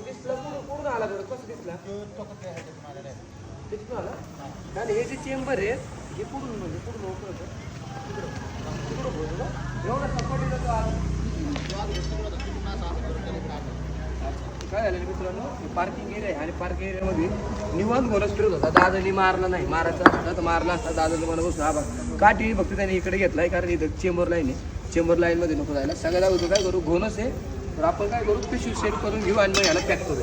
बरं दिसला? कुठून कुठून आला बरं? कसं दिसला? तिथून आला? आणि हे जे चेंबर आहे हे कुठून म्हणजे कुठून ओपन होतं? तिकडं. तिकडं होतं ना एवढा सपाटीला तो आला काय झालं मित्रांनो? पार्किंग एरिया आहे आणि पार्किंग एरियामध्ये निवांत बोलत फिरत होता. दादानी मारला नाही. मारायचा असता तर मारला असता. दादाने मला बसून हा बघ काठी फक्त त्याने इकडे घेतलाय? कारण इथं चेंबर लाईन आहे. चेंबर लाईनमध्ये नको जायला. सगळ्याला होतो काय करू? घोनच आहे. तर आपण काय करू? पिशवी सेट करून घेऊ आणि मग याला पॅक करू.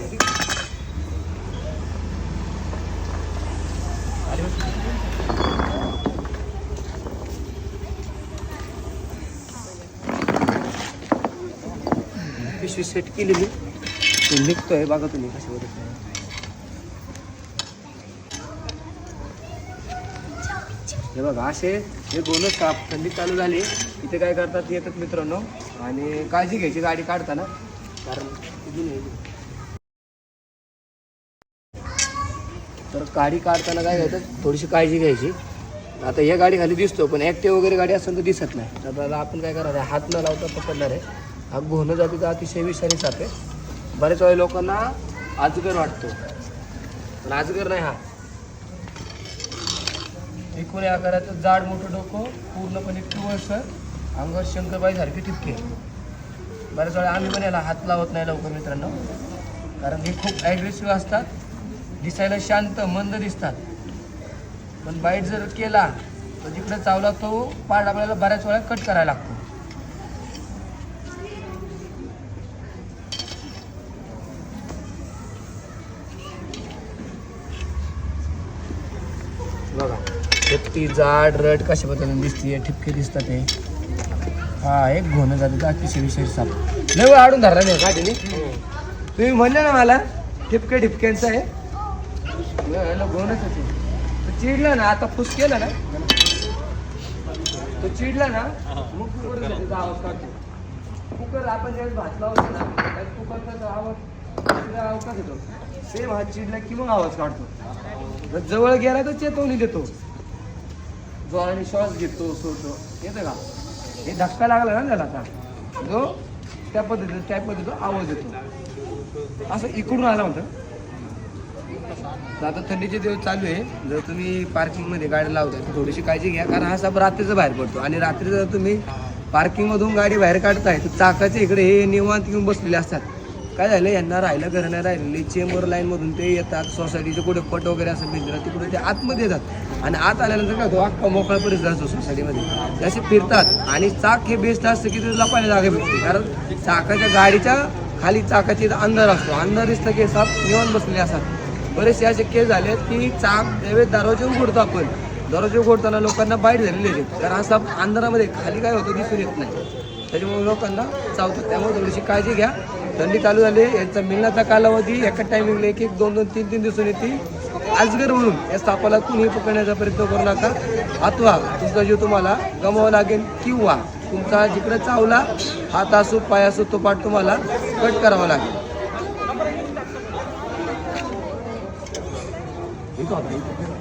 पिशवी सेट केलेली. निघतोय बघा तुम्ही कशी हे बघा असे हे दोनच काप थंडी चालू झाली. इथे काय करतात येतात मित्रांनो. आणि काळजी घ्यायची गाडी काढताना कारण तर गाडी काढताना काय घ्यायचं थोडीशी काळजी घ्यायची. आता या गाडी खाली दिसतो पण ॲक्टिव्ह वगैरे गाडी असेल तर दिसत नाही. तर आपण काय करणार आहे हात न लावता पकडणार आहे. हा घोणं जाते तर अतिशय विषारी साप आहे. बरेच वेळा लोकांना आजगर वाटतो. पण आजगर नाही हा. त्रिकोणी आकाराचं जाड मोठं डोकं पूर्णपणे पिवळसर. अंगावर शंकरबाई सारखे ठिपके. बऱ्याच वेळा आम्ही पण याला हात लावत नाही लवकर मित्रांनो. कारण हे खूप ॲग्रेसिव्ह असतात. दिसायला शांत मंद दिसतात. पण बाईट जर केला तर जिकडे चावला तो पार्ट आपल्याला बऱ्याच वेळा कट करायला लागतो बघा ती जाड रड कशा पद्धतीने दिसते ठिपके दिसतात हे हा एक घोणं जाते अतिशय विशेष साप. लय आडून धरला नाही काठीने तुम्ही म्हणले ना मला ठिपके ठिपक्यांचं आहे. घोणच होते तो. चिडला ना आता फुस केला ना. तो चिडला ना मग कुकर आवाज काढतो. कुकर आपण ज्यावेळेस भात लावतो ना कुकरचा आवाज आवाज का देतो सेम हा चिडला की मग आवाज काढतो. जवळ गेला तर चेतवणी देतो. जो आणि श्वास घेतो सोडतो येतं का? हे धक्का लागला ना त्याला आता. जो त्या पद्धतीने त्या पद्धतीचा आवाज येतो. असं इकडून आला होता. आता थंडीचे दिवस चालू आहे. जर तुम्ही पार्किंगमध्ये गाडी लावताय तर थोडीशी काळजी घ्या कारण हा साप रात्रीचं बाहेर पडतो. आणि रात्री जर तुम्ही पार्किंगमधून गाडी बाहेर काढताय तर चाकाचे इकडे हे निवांत घेऊन बसलेले असतात. काय झालं यांना राहिलं घर नाही राहिलेली. चेंबर लाईनमधून ते येतात सोसायटीचे कुठे पट वगैरे असं भिजलं तिकडे ते आतमध्ये येतात. आणि आत आल्यानंतर काय होतो अख्खा मोकळा परिसर असतो सोसायटीमध्ये असे फिरतात. आणि चाक हे बेस्ट असतं की तुला लपायला जागा भेटते. कारण चाकाच्या गाडीच्या खाली चाकाची अंधार असतो. अंधार दिसतं की साप येऊन बसलेले असतात. बरेचसे असे केस झाले की चाक त्यावेळेस दरवाजे उघडतो आपण. दरवाजे उघडताना लोकांना बाईट झालेले आहेत कारण असा अंधारामध्ये खाली काय होतं दिसून येत नाही. त्याच्यामुळे लोकांना चावतात. त्यामुळे थोडीशी काळजी घ्या. थंडी चालू झाली. यांचा मिलनाचा कालावधी एका टायमिंगला एक एक दोन दोन तीन तीन दिवसून येते आजगर म्हणून या सापाला कुणीही पकडण्याचा प्रयत्न करू नका. अथवा तुमचा जीव तुम्हाला गमावा लागेल किंवा तुमचा जिकडे चावला हात असो पाय असो तो पाठ तुम्हाला कट करावा लागेल. ठीक आहे